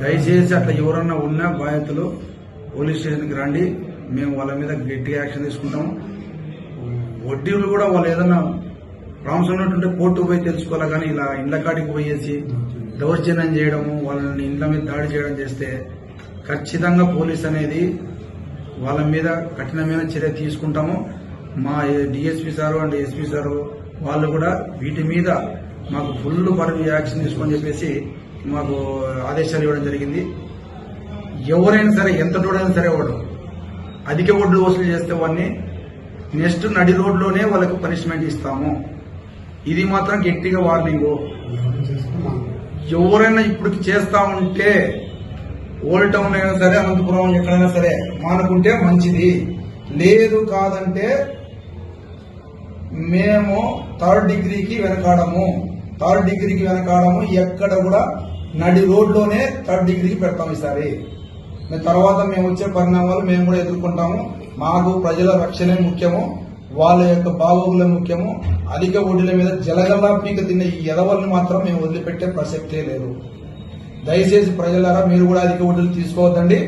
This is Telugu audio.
దయచేసి అట్లా ఎవరన్నా ఉన్నా బాధితులు పోలీస్ స్టేషన్కి రండి. మేము వాళ్ళ మీద గట్టిగా యాక్షన్ తీసుకుంటాము. వడ్డీలు కూడా వాళ్ళు ఏదన్నా ప్రాబ్లమ్స్ ఉన్నట్టుంటే కోర్టుకు పోయి తెలుసుకోవాలి కానీ ఇలా ఇండ్ల కాడికి పోయేసి దౌర్జన్యం చేయడము వాళ్ళని ఇండ్ల మీద దాడి చేయడం చేస్తే ఖచ్చితంగా పోలీస్ అనేది వాళ్ళ మీద కఠినమైన చర్య తీసుకుంటాము. మా DSP sir and SP sir వాళ్ళు కూడా వీటి మీద మాకు ఫుల్ పరుగు యాక్షన్ తీసుకొని చెప్పేసి మాకు ఆదేశాలు ఇవ్వడం జరిగింది. ఎవరైనా సరే ఎంత డోడైనా సరే వాడు అధిక వడ్లు వసూలు చేస్తే వాడిని నెక్స్ట్ నడి రోడ్లోనే వాళ్ళకి పనిష్మెంట్ ఇస్తాము. ఇది మాత్రం గట్టిగా వార్నింగ్. ఎవరైనా ఇప్పుడు చేస్తా ఉంటే ఓల్డ్ టౌన్ అయినా సరే అనంతపురం ఎక్కడైనా సరే మానుకుంటే మంచిది. లేదు కాదంటే మేము థర్డ్ డిగ్రీకి వెనకాడము. థర్డ్ డిగ్రీకి వెనకాడము ఎక్కడ కూడా నడి రోడ్లోనే థర్డ్ డిగ్రీకి పెడతాం ఈసారి. తర్వాత మేము వచ్చే పరిణామాలు మేము కూడా ఎదుర్కొంటాము. మాకు ప్రజల రక్షణే ముఖ్యము వాళ్ళ యొక్క బాగోగులే ముఖ్యము. అధిక ఒడ్డుల మీద జలగల్లా పీక తిన్న ఈ ఎదవల్ని మాత్రం మేము వదిలిపెట్టే ప్రసక్తే లేదు. దయచేసి ప్రజలారా మీరు కూడా అధిక ఒడ్డులు తీసుకోవద్దండి.